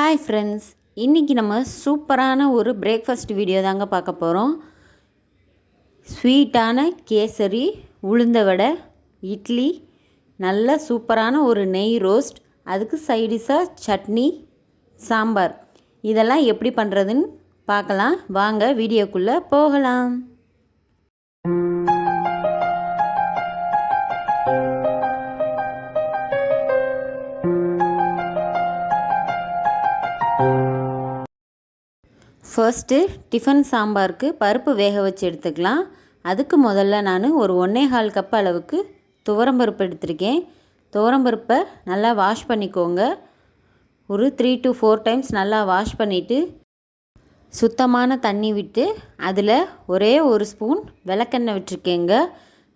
Hi friends இன்றைக்கி நம்ம சூப்பரான ஒரு பிரேக்ஃபாஸ்ட் வீடியோ தாங்க பார்க்க போகிறோம் ஸ்வீட்டான கேசரி உளுந்த வடை இட்லி நல்ல சூப்பரான ஒரு நெய் ரோஸ்ட் அதுக்கு சைடிஷாக சட்னி சாம்பார். இதெல்லாம் எப்படி பண்ணுறதுன்னு பார்க்கலாம். வாங்க வீடியோக்குள்ளே போகலாம். ஃபர்ஸ்ட்டு டிஃபன் சாம்பாருக்கு பருப்பு வேக வச்சு எடுத்துக்கலாம். அதுக்கு முதல்ல நான் ஒரு ஒன்றே கால் கப் அளவுக்கு துவரம்பருப்பு எடுத்திருக்கேன். துவரம்பருப்பை நல்லா வாஷ் பண்ணிக்கோங்க. ஒரு த்ரீ டு ஃபோர் டைம்ஸ் நல்லா வாஷ் பண்ணிவிட்டு சுத்தமான தண்ணி விட்டு அதில் ஒரே ஒரு ஸ்பூன் விளக்கெண்ணெய் விட்டுருக்கேங்க.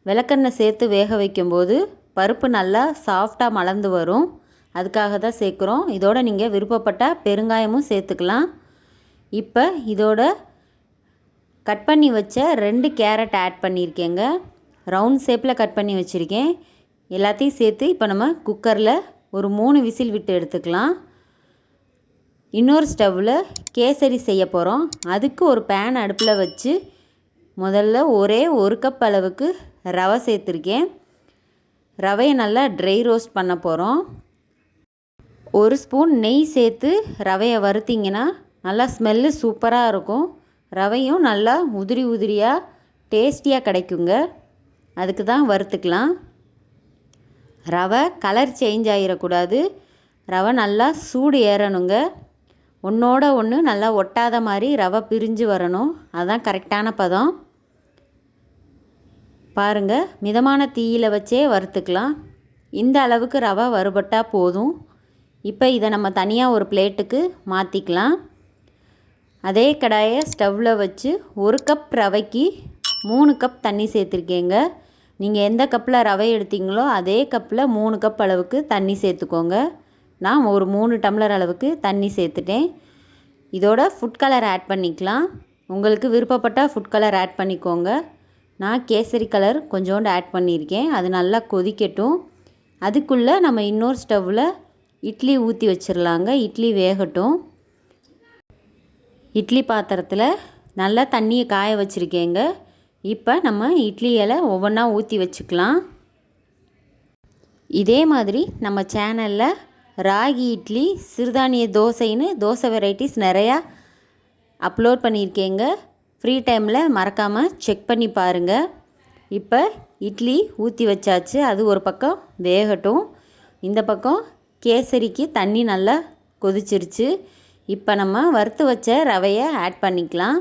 விளக்கெண்ணெய் சேர்த்து வேக வைக்கும்போது பருப்பு நல்லா சாஃப்டாக மலர்ந்து வரும். அதுக்காக தான் சேர்க்குறோம். இதோட நீங்கள் விருப்பப்பட்டால் பெருங்காயமும் சேர்த்துக்கலாம். இப்போ இதோட கட் பண்ணி வச்ச ரெண்டு கேரட் ஆட் பண்ணியிருக்கேங்க. ரவுண்ட் ஷேப்பில் கட் பண்ணி வச்சுருக்கேன். எல்லாத்தையும் சேர்த்து இப்போ நம்ம குக்கரில் ஒரு மூணு விசில் விட்டு எடுத்துக்கலாம். இன்னொரு ஸ்டவ்வில் கேசரி செய்ய போகிறோம். அதுக்கு ஒரு பேன் அடுப்பில் வச்சு முதல்ல ஒரே ஒரு கப் அளவுக்கு ரவை சேர்த்துருக்கேன். ரவையை நல்லா ட்ரை ரோஸ்ட் பண்ண போகிறோம். ஒரு ஸ்பூன் நெய் சேர்த்து ரவையை வறுத்திங்கன்னா நல்லா ஸ்மெல்லு சூப்பராக இருக்கும். ரவையும் நல்லா உதிரி உதிரியாக டேஸ்டியாக கிடைக்குங்க. அதுக்கு தான் வறுத்துக்கலாம். ரவை கலர் சேஞ்ச் ஆகிடக்கூடாது ரவை நல்லா சூடு ஏறணுங்க. ஒன்றோட ஒன்று நல்லா ஒட்டாத மாதிரி ரவை பிரிஞ்சு வரணும். அதுதான் கரெக்டான பதம். பாருங்கள் மிதமான தீயில் வச்சே வறுத்துக்கலாம். இந்த அளவுக்கு ரவை வறுபட்டால் போதும். இப்போ இதை நம்ம தனியாக ஒரு பிளேட்டுக்கு மாற்றிக்கலாம் அதே கடாயை ஸ்டவ்வில் வச்சு ஒரு கப் ரவைக்கு மூணு கப் தண்ணி சேர்த்துருக்கேங்க. நீங்கள் எந்த கப்பில் ரவை எடுத்தீங்களோ அதே கப்பில் மூணு கப் அளவுக்கு தண்ணி சேர்த்துக்கோங்க. நான் ஒரு மூணு டம்ளர் அளவுக்கு தண்ணி சேர்த்துட்டேன். இதோட ஃபுட் கலர் ஆட் பண்ணிக்கலாம். உங்களுக்கு விருப்பப்பட்டால் ஃபுட் கலர் ஆட் பண்ணிக்கோங்க. நான் கேசரி கலர் கொஞ்சோண்டு ஆட் பண்ணியிருக்கேன். அது நல்லா கொதிக்கட்டும். அதுக்குள்ளே நம்ம இன்னொரு ஸ்டவ்வில் இட்லி ஊற்றி வச்சிடலாங்க இட்லி வேகட்டும். இட்லி பாத்திரத்தில் நல்லா தண்ணியை காய வச்சுருக்கேங்க. இப்போ நம்ம இட்லியில் ஒவ்வொன்றா ஊற்றி வச்சுக்கலாம். இதே மாதிரி நம்ம சேனலில் ராகி இட்லி சிறுதானிய தோசைன்னு தோசை வெரைட்டிஸ் நிறையா அப்லோட் பண்ணியிருக்கேங்க. ஃப்ரீ டைமில் மறக்காமல் செக் பண்ணி பாருங்கள் இப்போ இட்லி ஊற்றி வச்சாச்சு. அது ஒரு பக்கம் வேகட்டும். இந்த பக்கம் கேசரிக்கு தண்ணி நல்லா கொதிச்சிருச்சு. இப்போ நம்ம வறுத்து வச்ச ரவையை ஆட் பண்ணிக்கலாம்.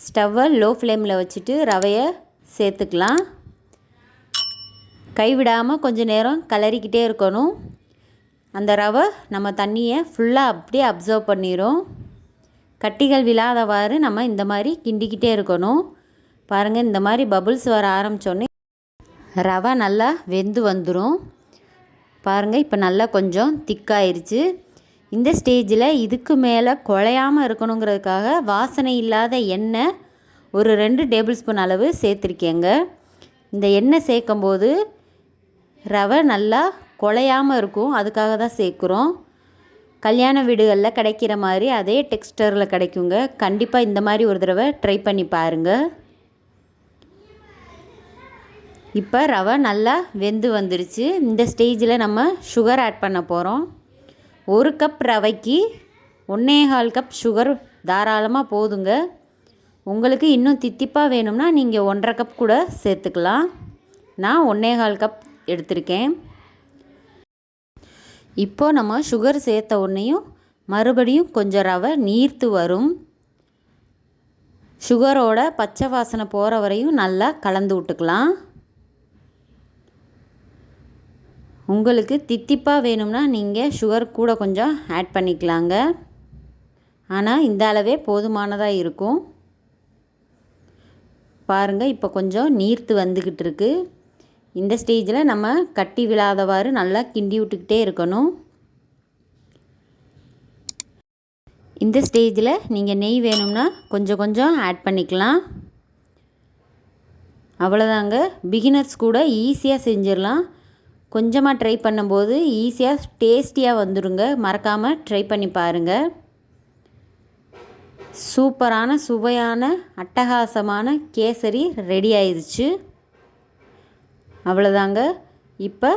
ஸ்டவ்வை லோ ஃப்ளேமில் வச்சுட்டு ரவையை சேர்த்துக்கலாம். கைவிடாமல் கொஞ்சம் நேரம் கலரிக்கிட்டே இருக்கணும். அந்த ரவை நம்ம தண்ணியை ஃபுல்லாக அப்படியே அப்சர்வ் பண்ணிடும் கட்டிகள் விழாதவாறு நம்ம இந்த மாதிரி கிண்டிக்கிட்டே இருக்கணும். பாருங்கள் இந்த மாதிரி பபுள்ஸ் வர ஆரம்பித்தோடனே ரவை நல்லா வெந்து வந்துடும் பாருங்கள் இப்போ நல்லா கொஞ்சம் திக்காயிருச்சு இந்த ஸ்டேஜில் இதுக்கு மேலே குழையாமல் இருக்கணுங்கிறதுக்காக வாசனை இல்லாத எண்ணெய் ஒரு ரெண்டு டேபிள் ஸ்பூன் அளவு சேர்த்துருக்கேங்க. இந்த எண்ணெய் சேர்க்கும்போது ரவை நல்லா குழையாமல் இருக்கும். அதுக்காக தான் சேர்க்குறோம். கல்யாண வீடுகளில் கிடைக்கிற மாதிரி அதே டெக்ஸ்டரில் கிடைக்குங்க. கண்டிப்பாக இந்த மாதிரி ஒரு தடவை ட்ரை பண்ணி பாருங்கள் இப்போ ரவை நல்லா வெந்து வந்துருச்சு. இந்த ஸ்டேஜில் நம்ம சுகர் ஆட் பண்ண போகிறோம் ஒரு கப் ரவைக்கு ஒன்றேகால் கப் சுகர் தாராளமாக போதுங்க. உங்களுக்கு இன்னும் தித்திப்பாக வேணும்னா நீங்கள் ஒன்றரை கப் கூட சேர்த்துக்கலாம். நான் ஒன்றேகால் கப் எடுத்திருக்கேன். இப்போது நம்ம சுகர் சேர்த்த உடனேயும் மறுபடியும் கொஞ்சம் ரவை நீர்த்து வரும். சுகரோட பச்சை வாசனை போகிற வரையும் நல்லா கலந்து விட்டுக்கலாம். உங்களுக்கு தித்திப்பாக வேணும்னா நீங்கள் சுகர் கூட கொஞ்சம் ஆட் பண்ணிக்கலாங்க. ஆனால் இந்த அளவே போதுமானதாக இருக்கும். பாருங்கள் இப்போ கொஞ்சம் நீர்த்து வந்துக்கிட்டு இருக்குது இந்த ஸ்டேஜில் நம்ம கட்டி விழாதவாறு நல்லா கிண்டி விட்டுக்கிட்டே இருக்கணும். இந்த ஸ்டேஜில் நீங்கள் நெய் வேணும்னா கொஞ்சம் கொஞ்சம் ஆட் பண்ணிக்கலாம். அவ்வளோதாங்க பிகினர்ஸ் கூட ஈஸியாக செஞ்சிடலாம். கொஞ்சமாக ட்ரை பண்ணும்போது ஈஸியாக டேஸ்டியாக வந்துடுங்க மறக்காமல் ட்ரை பண்ணி பாருங்கள் சூப்பரான சுவையான அட்டகாசமான கேசரி ரெடி ஆயிடுச்சு. அவ்வளோதாங்க இப்போ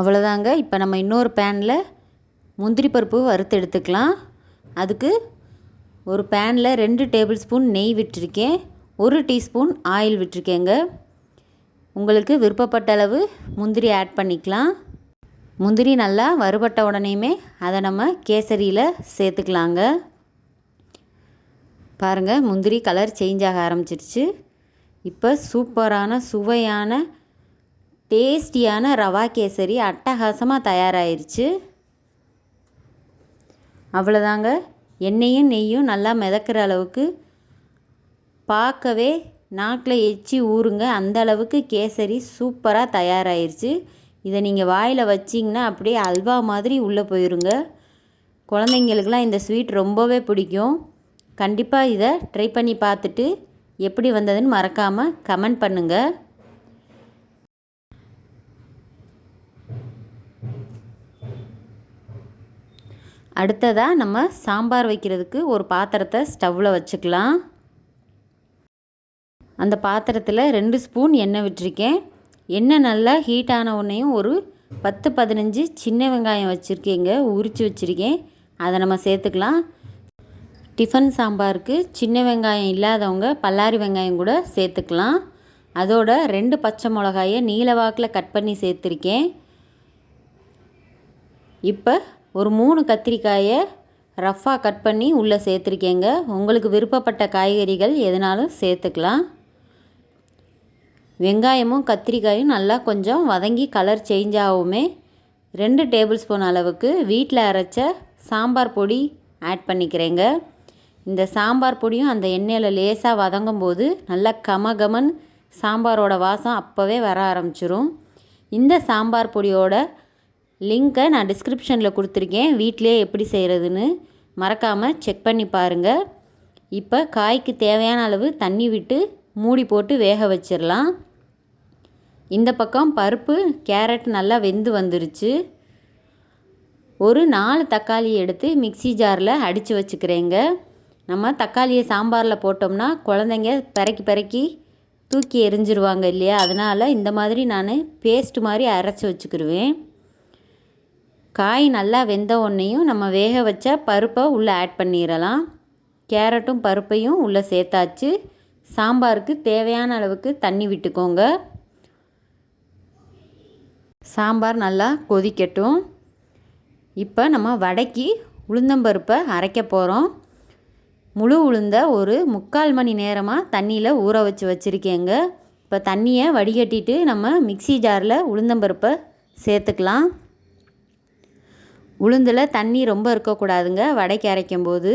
அவ்வளோதாங்க இப்போ நம்ம இன்னொரு பேனில் முந்திரி பருப்பு வறுத்து எடுத்துக்கலாம். அதுக்கு ஒரு பேனில் ரெண்டு டேபிள் ஸ்பூன் நெய் விட்டுருக்கேன். ஒரு டீஸ்பூன் ஆயில் விட்டுருக்கேங்க. உங்களுக்கு விருப்பப்பட்ட அளவு முந்திரி ஆட் பண்ணிக்கலாம். முந்திரி நல்லா வறுபட்ட உடனேயுமே அதை நம்ம கேசரியில் சேர்த்துக்கலாங்க. பாருங்கள் முந்திரி கலர் சேஞ்ச் ஆக ஆரம்பிச்சிருச்சு. இப்போ சூப்பரான சுவையான டேஸ்டியான ரவா கேசரி அட்டகாசமாக தயாராகிருச்சு அவ்வளோதாங்க எண்ணெயும் நெய்யும் நல்லா மிதக்கிற அளவுக்கு பார்க்கவே நாக்கில் எச்சி ஊறுங்க. அந்த அளவுக்கு கேசரி சூப்பராக தயாராகிருச்சு இதை நீங்கள் வாயில் வச்சிங்கன்னா அப்படியே அல்வா மாதிரி உள்ளே போயிருங்க. குழந்தைங்களுக்கெலாம் இந்த ஸ்வீட் ரொம்பவே பிடிக்கும். கண்டிப்பாக இதை ட்ரை பண்ணி பார்த்துட்டு எப்படி வந்ததுன்னு மறக்காமல் கமெண்ட் பண்ணுங்கள் அடுத்ததாக நம்ம சாம்பார் வைக்கிறதுக்கு ஒரு பாத்திரத்தை ஸ்டவ்வில் வச்சுக்கலாம். அந்த பாத்திரத்தில் ரெண்டு ஸ்பூன் எண்ணெய் விட்டுருக்கேன். எண்ணெய் நல்லா ஹீட் ஆன உடனேயும் ஒரு பத்து பதினஞ்சு சின்ன வெங்காயம் வச்சுருக்கேங்க. உரித்து வச்சுருக்கேன். அதை நம்ம சேர்த்துக்கலாம். டிஃபன் சாம்பாருக்கு சின்ன வெங்காயம் இல்லாதவங்க பல்லாரி வெங்காயம் கூட சேர்த்துக்கலாம். அதோட ரெண்டு பச்சை மிளகாயை நீல வாக்கில் கட் பண்ணி சேர்த்துருக்கேன். இப்போ ஒரு மூணு கத்திரிக்காயை ரஃப்பாக கட் பண்ணி உள்ளே சேர்த்துருக்கேங்க. உங்களுக்கு விருப்பப்பட்ட காய்கறிகள் எதுனாலும் சேர்த்துக்கலாம். வெங்காயமும் கத்திரிக்காயும் நல்லா கொஞ்சம் வதங்கி கலர் சேஞ்ச் ஆகுமே. ரெண்டு டேபிள் ஸ்பூன் அளவுக்கு வீட்டில் அரைச்ச சாம்பார் பொடி ஆட் பண்ணிக்கிறேங்க. இந்த சாம்பார் பொடியும் அந்த எண்ணெயில் லேசாக வதங்கும் போது நல்லா கமகமன் சாம்பாரோட வாசம் அப்போவே வர ஆரம்பிச்சிரும். இந்த சாம்பார் பொடியோட லிங்க்கை நான் டிஸ்கிரிப்ஷனில் கொடுத்துருக்கேன். வீட்டிலே எப்படி செய்கிறதுன்னு மறக்காமல் செக் பண்ணி பாருங்கள் இப்போ காய்க்கு தேவையான அளவு தண்ணி விட்டு மூடி போட்டு வேக வச்சிடலாம் இந்த பக்கம் பருப்பு கேரட் நல்லா வெந்து வந்துருச்சு. ஒரு நாலு தக்காளி எடுத்து மிக்சி ஜாரில் அடித்து வச்சுக்கிறேங்க. நம்ம தக்காளியை சாம்பாரில் போட்டோம்னா குழந்தைங்க பிறக்கி பிறக்கி தூக்கி எரிஞ்சிருவாங்க இல்லையா? அதனால் இந்த மாதிரி நான் பேஸ்ட் மாதிரி அரைச்சி வச்சுக்கிடுவேன் காய் நல்லா வெந்த உடனேயும் நம்ம வேக வச்ச பருப்பை உள்ளே ஆட் பண்ணிடலாம். கேரட்டும் பருப்பையும் உள்ளே சேர்த்தாச்சு. சாம்பாருக்கு தேவையான அளவுக்கு தண்ணி விட்டுக்கோங்க. சாம்பார் நல்லா கொதிக்கட்டும். இப்போ நம்ம வடைக்கு உளுந்தம்பருப்பை அரைக்க போகிறோம் முழு உளுந்த ஒரு முக்கால் மணி நேரமாக தண்ணியில் ஊற வச்சு வச்சுருக்கேங்க. இப்போ தண்ணியை வடிகட்டிட்டு நம்ம மிக்சி ஜாரில் உளுந்தம்பருப்பை சேர்த்துக்கலாம். உளுந்தில் தண்ணி ரொம்ப இருக்கக்கூடாதுங்க வடைக்கு அரைக்கும் போது.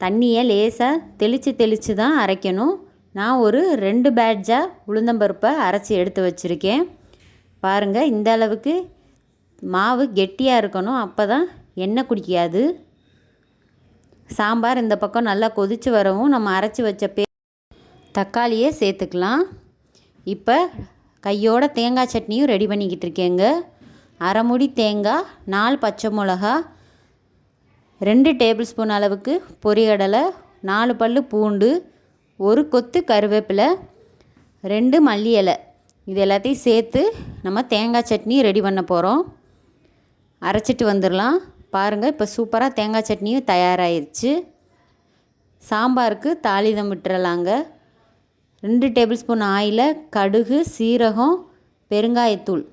தண்ணியை லேசாக தெளித்து தெளித்து தான் அரைக்கணும். நான் ஒரு ரெண்டு பேட்ஜாக உளுந்தம்பருப்பை அரைச்சி எடுத்து வச்சுருக்கேன். பாருங்கள் இந்த அளவுக்கு மாவு கெட்டியாக இருக்கணும். அப்போ தான் எண்ணெய் குடிக்காது. சாம்பார் இந்த பக்கம் நல்லா கொதித்து வரவும் நம்ம அரைச்சி வச்ச பே தக்காளியே சேர்த்துக்கலாம். இப்போ கையோட தேங்காய் சட்னியும் ரெடி பண்ணிக்கிட்டு இருக்கேங்க. அரைமுடி தேங்காய் நாலு பச்சை மிளகா ரெண்டு டேபிள் ஸ்பூன் அளவுக்கு பொரிகடலை நாலு பல் பூண்டு ஒரு கொத்து கருவேப்பிலை ரெண்டு மல்லி இலை. இது எல்லாத்தையும் சேர்த்து நம்ம தேங்காய் சட்னி ரெடி பண்ண போகிறோம் அரைச்சிட்டு வந்துடலாம். பாருங்கள் இப்போ சூப்பராக தேங்காய் சட்னியும் தயாராகிருச்சு சாம்பாருக்கு தாளிதம் விட்டுறலாங்க. ரெண்டு டேபிள் ஸ்பூன் ஆயில் கடுகு சீரகம் பெருங்காயத்தூள்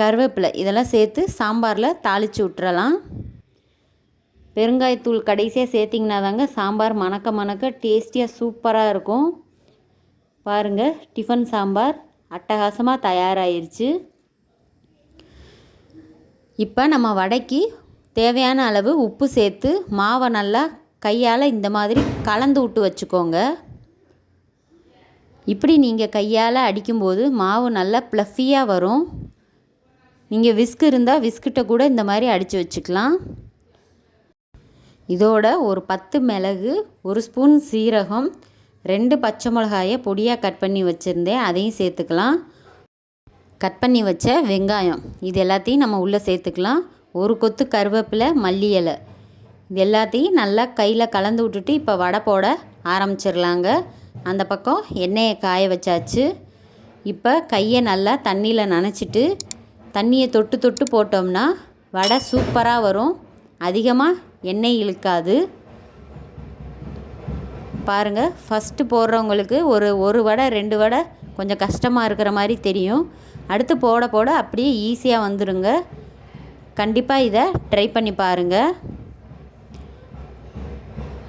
கருவேப்பிலை. இதெல்லாம் சேர்த்து சாம்பாரில் தாளித்து விட்டுறலாம். பெருங்காயத்தூள் கடைசியாக சேர்த்திங்கன்னா தாங்க சாம்பார் மணக்க மணக்க டேஸ்டியாக சூப்பராக இருக்கும். பாருங்கள் டிஃபன் சாம்பார். அட்டகாசமாக தயாராகிருச்சு இப்போ நம்ம வடைக்கு தேவையான அளவு உப்பு சேர்த்து மாவை நல்லா கையால் இந்த மாதிரி கலந்து விட்டு வச்சுக்கோங்க. இப்படி நீங்கள் கையால் அடிக்கும்போது மாவு நல்லா ப்ளஃபியாக வரும். நீங்கள் விஸ்க் இருந்தால் விஸ்கிட்ட கூட இந்த மாதிரி அடித்து வச்சுக்கலாம். இதோட ஒரு பத்து மிளகு ஒரு ஸ்பூன் சீரகம் ரெண்டு பச்சை மிளகாயை பொடியாக கட் பண்ணி வச்சுருந்தேன் அதையும் சேர்த்துக்கலாம். கட் பண்ணி வச்ச வெங்காயம் இது எல்லாத்தையும் நம்ம உள்ளே சேர்த்துக்கலாம். ஒரு கொத்து கருவேப்பிலை மல்லி இலை இது எல்லாத்தையும் நல்லா கையில் கலந்து விட்டுட்டு இப்போ வடை போட ஆரம்பிச்சிடலாங்க. அந்த பக்கம் எண்ணெயை காய வச்சாச்சு. இப்போ கையை நல்லா தண்ணியில் நனைச்சிட்டு தண்ணியை தொட்டு தொட்டு போட்டோம்னா வடை சூப்பராக வரும். அதிகமாக எண்ணெய் இழுக்காது. பாருங்கள் ஃபஸ்ட்டு போடுறவங்களுக்கு ஒரு ஒரு வடை ரெண்டு வடை கொஞ்சம் கஷ்டமாக இருக்கிற மாதிரி தெரியும். அடுத்து போட போட அப்படியே ஈஸியாக வந்துடுங்க கண்டிப்பாக இதை ட்ரை பண்ணி பாருங்கள்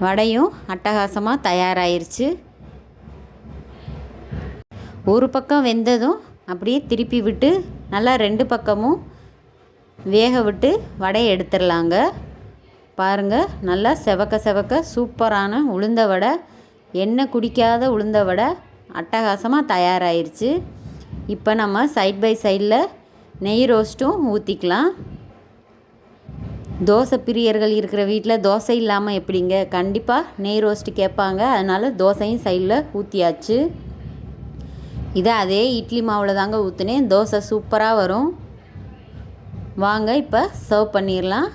வடையும் அட்டகாசமாக தயாராகிருச்சு ஒரு பக்கம் வெந்ததும் அப்படியே திருப்பி விட்டு நல்லா ரெண்டு பக்கமும் வேக விட்டு வடையை எடுத்துடலாங்க. பாருங்கள் நல்லா செவக்க செவக்க சூப்பரான உளுந்த வடை. எண்ணெய் குடிக்காத உளுந்த வடை அட்டகாசமாக தயாராகிருச்சு இப்போ நம்ம சைட் பை சைடில் நெய் ரோஸ்ட்டும் ஊற்றிக்கலாம் தோசை பிரியர்கள் இருக்கிற வீட்டில் தோசை இல்லாமல் எப்படிங்க? கண்டிப்பாக நெய் ரோஸ்ட்டு கேட்பாங்க. அதனால் தோசையும் சைடில் ஊற்றியாச்சு இதை அதே இட்லி மாவில் தாங்க ஊற்றுனேன் தோசை சூப்பராக வரும். வாங்க இப்போ சர்வ் பண்ணிடலாம்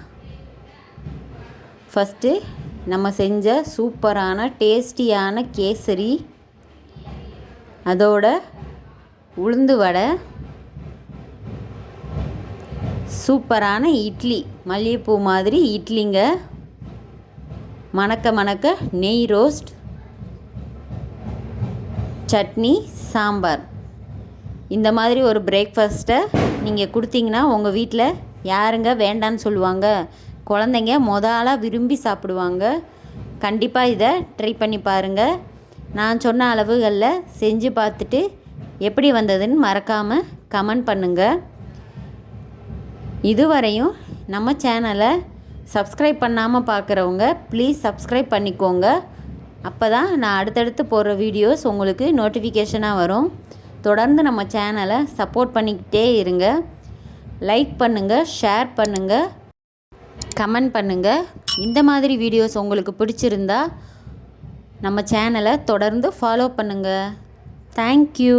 ஃபஸ்ட்டு நம்ம செஞ்ச சூப்பரான டேஸ்டியான கேசரி. அதோட உளுந்து வடை. சூப்பரான இட்லி. மல்லிகைப்பூ மாதிரி இட்லிங்க. மணக்க மணக்க நெய் ரோஸ்ட். சட்னி சாம்பார். இந்த மாதிரி ஒரு பிரேக்ஃபாஸ்ட்டை நீங்கள் கொடுத்தீங்கன்னா உங்கள் வீட்டில் யாருங்க வேண்டான்னு சொல்லுவாங்க? குழந்தைங்க மொதலாக விரும்பி சாப்பிடுவாங்க. கண்டிப்பாக இதை ட்ரை பண்ணி பாருங்கள் நான் சொன்ன அளவுகளில் செஞ்சு பார்த்துட்டு எப்படி வந்ததுன்னு மறக்காமல் கமெண்ட் பண்ணுங்கள் இதுவரையும் நம்ம சேனலை சப்ஸ்கிரைப் பண்ணாமல் பார்க்குறவங்க ப்ளீஸ் சப்ஸ்கிரைப் பண்ணிக்கோங்க. அப்போ தான் நான் அடுத்தடுத்து போடுற வீடியோஸ் உங்களுக்கு நோட்டிஃபிகேஷனாக வரும். தொடர்ந்து நம்ம சேனலை சப்போர்ட் பண்ணிக்கிட்டே இருங்க. லைக் பண்ணுங்கள் ஷேர் பண்ணுங்கள் கமெண்ட் பண்ணுங்கள் இந்த மாதிரி வீடியோஸ் உங்களுக்கு பிடிச்சிருந்தா நம்ம சேனலை தொடர்ந்து ஃபாலோ பண்ணுங்கள் தேங்க்யூ